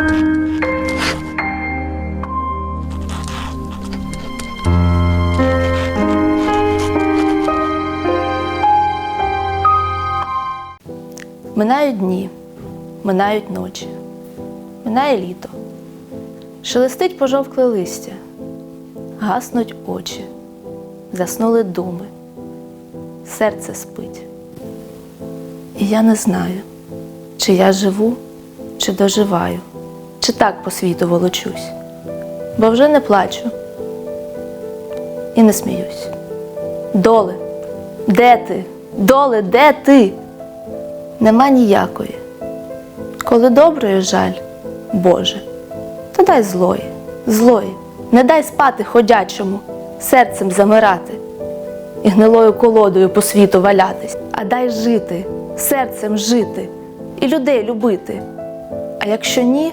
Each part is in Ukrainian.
Минають дні, минають ночі, минає літо, шелестить пожовкле листя, гаснуть очі, заснули думи, серце спить. І я не знаю, чи я живу, чи доживаю чи так по світу волочусь, бо вже не плачу і не сміюсь. Доле, де ти? Доле, де ти? Нема ніякої. Коли доброї жаль, Боже, то дай злої, злої, не дай спати ходячому, серцем замирати і гнилою колодою по світу валятись, а дай жити, серцем жити і людей любити. А якщо ні,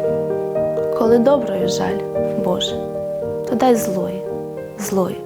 Коли доброї жаль, Боже, то дай злої, злої.